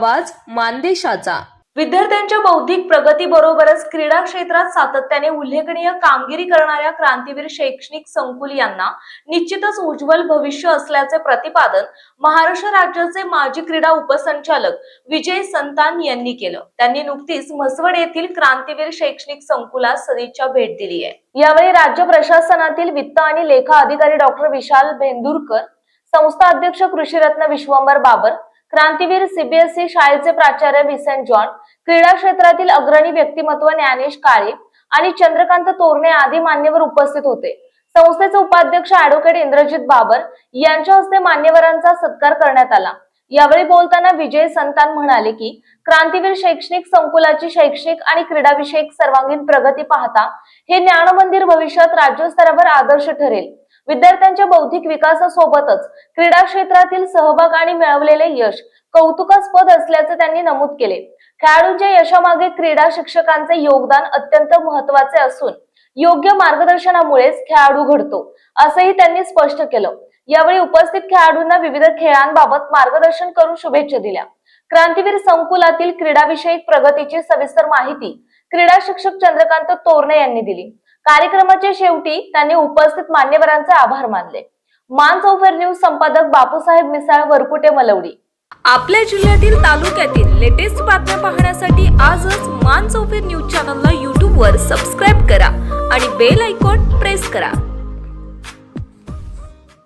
आवाज मानदेशाचा. विद्यार्थ्यांच्या बौद्धिक प्रगतीबरोबरच क्रीडा क्षेत्रात सातत्याने उल्लेखनीय कामगिरी करणाऱ्या क्रांतीवीर शैक्षणिक संकुल यांना निश्चितच उज्ज्वल भविष्य असल्याचे प्रतिपादन महाराष्ट्र राज्याचे माजी क्रीडा उपसंचालक विजय संतान यांनी केलं. त्यांनी नुकतीच म्हसवड येथील क्रांतीवीर शैक्षणिक संकुलात सदिच्छा भेट दिली आहे. यावेळी राज्य प्रशासनातील वित्त आणि लेखा अधिकारी डॉक्टर विशाल भेंदुरकर संस्था अध्यक्ष कृषीरत्न विश्वंभर बाबर क्रांतीवीर सीबीएसई शाळेचे प्राचार्य विसेंट जॉन क्रीडा क्षेत्रातील अग्रणी व्यक्तिमत्व ज्ञानेश काळे आणि चंद्रकांत तोरणे आदी मान्यवर उपस्थित होते. संस्थेचे उपाध्यक्ष ऍडव्होकेट इंद्रजित बाबर यांच्या हस्ते मान्यवरांचा सत्कार करण्यात आला. यावेळी बोलताना विजय संतान म्हणाले की क्रांतीवीर शैक्षणिक संकुलाची शैक्षणिक आणि क्रीडाविषयक सर्वांगीण प्रगती पाहता हे ज्ञानमंदिर भविष्यात राज्यस्तरावर आदर्श ठरेल. विद्यार्थ्यांच्या बौद्धिक विकासासोबतच क्रीडा क्षेत्रातील सहभाग आणि मिळवलेले यश कौतुकास्पद असल्याचे त्यांनी नमूद केले. खेळाडूंच्या यशामागे क्रीडा शिक्षकांचे योगदान अत्यंत महत्त्वाचे असून योग्य मार्गदर्शनामुळेच खेळाडू घडतो असंही त्यांनी स्पष्ट केलं. यावेळी उपस्थित खेळाडूंना विविध खेळांबाबत मार्गदर्शन करून शुभेच्छा दिल्या. क्रांतीवीर संकुलातील क्रीडाविषयक प्रगतीची सविस्तर माहिती क्रीडा शिक्षक चंद्रकांत तोरणे यांनी दिली. कार्यक्रमाच्या शेवटी त्यांनी उपस्थित मान्यवरांचे आभार मानले. मान चौफेर न्यूज संपादक बापूसाहेब मिसाळ वरकुटे मलवडी. आपल्या जिल्ह्यातील तालुक्यातील लेटेस्ट बातम्या पाहण्यासाठी आजच मान चौफेर न्यूज चॅनलला यूट्यूबवर सबस्क्राईब करा आणि बेल ऐकून